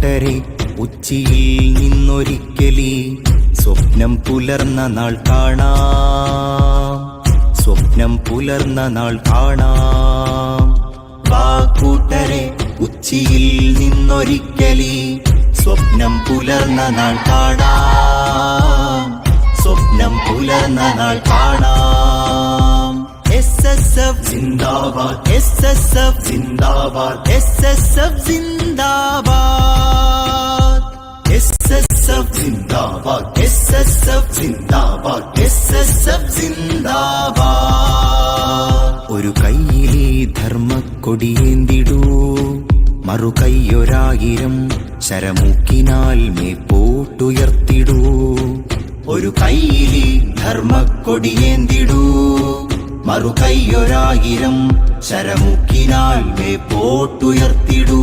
കൂട്ടരെ ഉച്ചിയിൽ നിന്നൊരിക്കലി സ്വപ്നം പുലർന്ന നാൾ കാണാം. സ്വപ്നം പുലർന്ന നാൾ കാണാം. വാ ഉച്ചിയിൽ നിന്നൊരിക്കലി സ്വപ്നം പുലർന്ന നാൾ കാണാം. സ്വപ്നം പുലർന്ന നാൾ കാണാം. എസ് എസ് എഫ് സിന്ദാബാദ് എസ് എസ് എഫ് സിന്ദാബാദ് എസ് എസ് എഫ് സിന്ദാബാദ് എസ് എസ് എഫ് ജിന്ദാബാദ് എസ് സിന്ദാബാദ് ഒരു കൈയിലെ ധർമ്മക്കൊടിയേന്തിടൂ. മറു കൈയൊരായിരം ശരമൂക്കിനാൽ മേപ്പോട്ടുയർത്തിടൂ. ഒരു കയ്യിലെ ധർമ്മക്കൊടിയേന്തിടൂ. മറു കൈയൊരായിരം ശരമുക്കിനാൽ മേപ്പോട്ടുയർത്തിടൂ.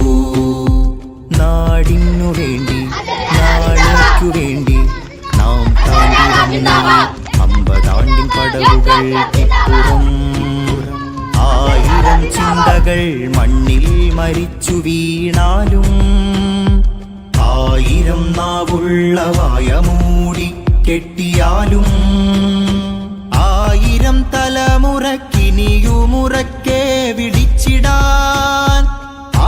ആയിരം ചിന്തകൾ മണ്ണിൽ മരിച്ചു വീണാലും ആയിരം നാവുള്ള വായ മൂടി കെട്ടിയാലും ആയിരം തലമുറക്കിനിയുമുറക്കെ വിളിച്ചിടാൻ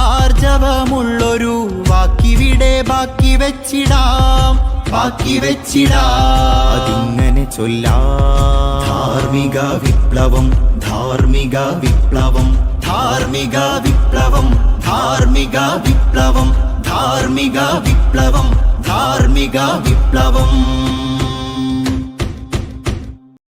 ആർജവമുള്ളൊരു വാക്കിവിടെ ബാക്കി വെച്ചിടാം ബാക്കി വെച്ചിടാം. അതിങ്ങനെ ചൊല്ലാം ധാർമ്മിക വിപ്ലവം ധാർമ്മിക വിപ്ലവം ധാർമ്മിക വിപ്ലവം ധാർമ്മിക വിപ്ലവം ധാർമ്മിക വിപ്ലവം ധാർമ്മിക വിപ്ലവം